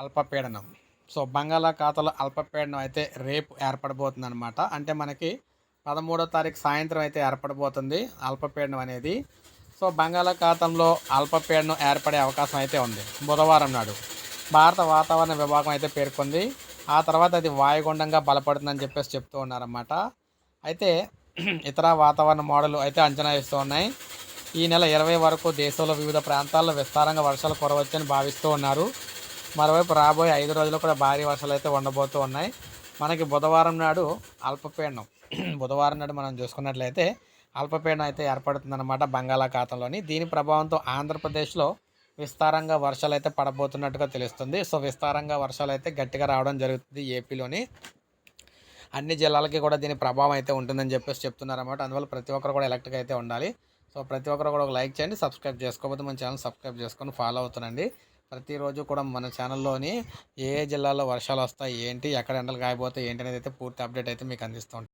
అల్పపీడనం. సో బంగాళాఖాతంలో అల్పపీడనం అయితే రేపు ఏర్పడబోతుంది అనమాట అంటే మనకి పదమూడో తారీఖు సాయంత్రం అయితే ఏర్పడబోతుంది అల్పపీడనం అనేది. సో బంగాళాఖాతంలో అల్పపీడనం ఏర్పడే అవకాశం అయితే ఉంది బుధవారం నాడు. భారత వాతావరణ విభాగం అయితే పేర్కొంది. ఆ తర్వాత అది వాయుగుండంగా బలపడుతుందని చెప్పేసి చెప్తూ ఉన్నారన్నమాట. అయితే ఇతర వాతావరణ మోడల్ అయితే అంచనా వేస్తూ ఉన్నాయి. ఈ నెల ఇరవై వరకు దేశంలో వివిధ ప్రాంతాల్లో విస్తారంగా వర్షాలు కురవచ్చని భావిస్తూ ఉన్నారు. మరోవైపు రాబోయే ఐదు రోజులు కూడా భారీ వర్షాలు అయితే ఉండబోతూ ఉన్నాయి. మనకి బుధవారం నాడు అల్పపీడనం. బుధవారం నాడు మనం చూసుకున్నట్లయితే అల్పపీడనం అయితే ఏర్పడుతుందన్నమాట బంగాళాఖాతంలోని. దీని ప్రభావంతో ఆంధ్రప్రదేశ్లో విస్తారంగా వర్షాలు అయితే పడబోతున్నట్టుగా తెలుస్తుంది. సో విస్తారంగా వర్షాలు అయితే గట్టిగా రావడం జరుగుతుంది ఏపీలోని. అన్ని జిల్లాలకి కూడా దీని ప్రభావం అయితే ఉంటుందని చెప్పేసి చెప్తున్నారన్నమాట. అందువల్ల ప్రతి ఒక్కరు కూడా ఎలక్ట్గా అయితే ఉండాలి. సో ప్రతి ఒక్కరు కూడా ఒక లైక్ చేయండి సబ్స్క్రైబ్ చేసుకోకపోతే మన ఛానల్ సబ్స్క్రైబ్ చేసుకొని ఫాలో అవుతుండండి. ప్రతిరోజు కూడా మన ఛానల్లోని ఏ ఏ జిల్లాలో వర్షాలు వస్తాయి ఏంటి ఎక్కడ ఎండలు కాయబోతాయి ఏంటి అనేది అయితే పూర్తి అప్డేట్ అయితే మీకు అందిస్తూ ఉంటాం.